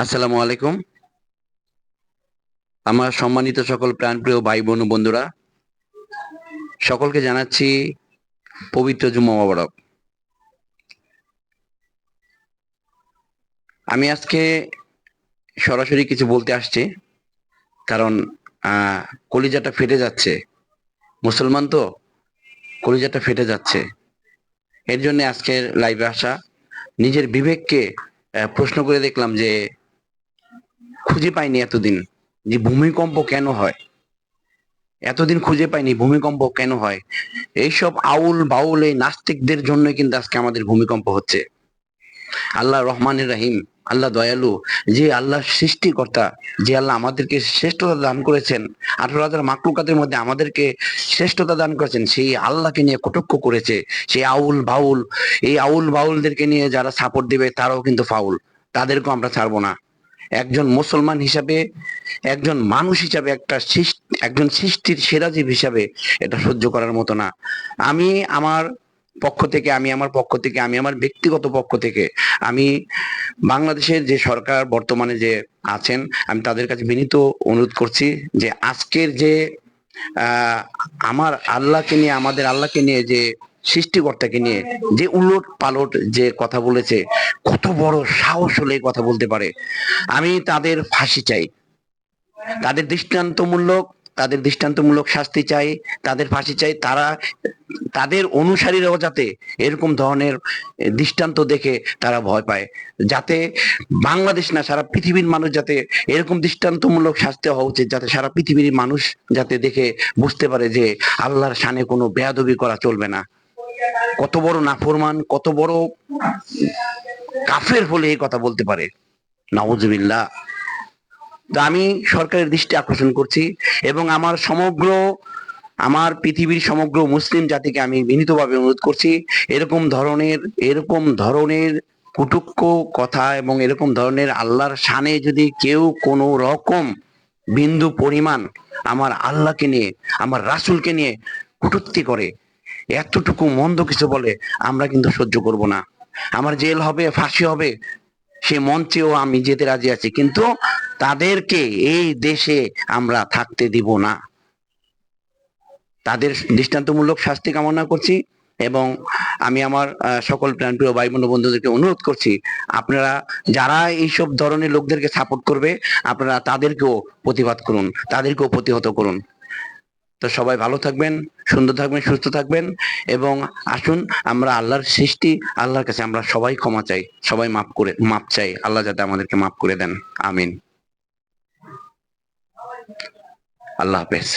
আসসালামু আলাইকুম। আমার সম্মানিত সকল প্রাণপ্রিয় ভাই বোন বন্ধুরা, সকলকে জানাচ্ছি পবিত্র জুম্মা মোবারক। আমি আজকে সরাসরি কিছু বলতে আসছি, কারণ কলিজাটা ফেটে যাচ্ছে। মুসলমান তো, কলিজাটা ফেটে যাচ্ছে। এর জন্য আজকের লাইভে আসা, নিজের বিবেককে প্রশ্ন করে দেখলাম যে খুঁজে পাইনি এতদিন যে ভূমিকম্প কেন হয়? এতদিন খুঁজে পাইনি ভূমিকম্প কেন হয়? এইসব আউল বাউল এই নাস্তিকদের জন্য কিন্তু আজকে আমাদের ভূমিকম্প হচ্ছে। আল্লাহ রহমানের রাহিম, আল্লাহ দয়ালু, যে আল্লাহ সৃষ্টিকর্তা, যে আল্লাহ আমাদেরকে শ্রেষ্ঠতা দান করেছেন আঠারো হাজার মাকলুকাতের মধ্যে আমাদেরকে শ্রেষ্ঠতা দান করেছেন, সেই আল্লাহকে নিয়ে কটক্ষ করেছে, সেই আউল বাউল, এই আউল বাউলদেরকে নিয়ে যারা সাপোর্ট দিবে তারাও কিন্তু ফাউল তাদেরকেও আমরা ছাড়বো না। একজন মুসলমান হিসাবে, একজন মানুষ হিসাবে, একটা একজন সৃষ্টির সেরাজীব হিসাবে এটা সহ্য করার মতো না। আমি আমার পক্ষ থেকে, আমি আমার পক্ষ থেকে, আমি আমার ব্যক্তিগত পক্ষ থেকে, আমি বাংলাদেশের যে সরকার বর্তমানে যে আছেন, আমি তাদের কাছে বিনীত অনুরোধ করছি যে আজকের যে আমার আল্লাহকে নিয়ে, আমাদের আল্লাহকে নিয়ে যে সৃষ্টিকর্তাকে নিয়ে যে উলট পালট যে কথা বলেছে, কত বড় সাহস হলে কথা বলতে পারে। আমি তাদের ফাঁসি চাই। তাদের দৃষ্টান্তমূলক তাদের দৃষ্টান্তমূলক শাস্তি চাই, তাদের ফাঁসি চাই। তারা, তাদের অনুসারীরাও যাতে এরকম ধরনের দৃষ্টান্ত দেখে তারা ভয় পায়। যাতে বাংলাদেশ না, সারা পৃথিবীর মানুষ যাতে এরকম দৃষ্টান্তমূলক শাস্তি হওয়া উচিত, যাতে সারা পৃথিবীর মানুষ যাতে দেখে, বুঝতে পারে যে আল্লাহর সানে কোনো বেয়াদবি করা চলবে না। কত বড় নাফরমান, কত বড় কাফের হলে এই কথা বলতে পারে। নওয়াজবিল্লাহ তো আমি সরকারের দৃষ্টি আকর্ষণ করছি এবং আমার সমগ্র, আমার পৃথিবীর সমগ্র মুসলিম জাতিকে আমি বিনীতভাবে অনুরোধ করছি, এরকম ধরনের এরকম ধরনের কুটুক্ষ কথা এবং এরকম ধরনের আল্লাহর শানে যদি কেউ কোনো রকম বিন্দু পরিমাণ আমার আল্লাহকে নিয়ে, আমার রাসূলকে নিয়ে কটূক্তি করে এতটুকু মন্দ কিছু বলে আমরা কিন্তু সহ্য করব না। আমার জেল হবে, ফাঁসি হবে, সে মঞ্চেও আমি যেতে রাজি আছি, কিন্তু তাদেরকে এই দেশে আমরা থাকতে দিব না। তাদের দৃষ্টান্তমূলক শাস্তি কামনা করছি এবং আমি আমার সকল প্রাণপ্রিয় ভাই বোন বন্ধুদেরকে অনুরোধ করছি, আপনারা যারা এইসব ধরনের লোকদেরকে সাপোর্ট করবে, আপনারা তাদেরকেও প্রতিবাদ করুন, তাদেরকেও প্রতিহত করুন। তো সবাই ভালো থাকবেন, সুন্দর থাকবেন, সুস্থ থাকবেন এবং আসুন আমরা আল্লাহর সৃষ্টি, আল্লাহর কাছে আমরা সবাই ক্ষমা চাই, সবাই মাফ করে, মাপ চাই, আল্লাহ যাতে আমাদেরকে মাফ করে দেন, আমিন। আল্লাহ হাফেজ।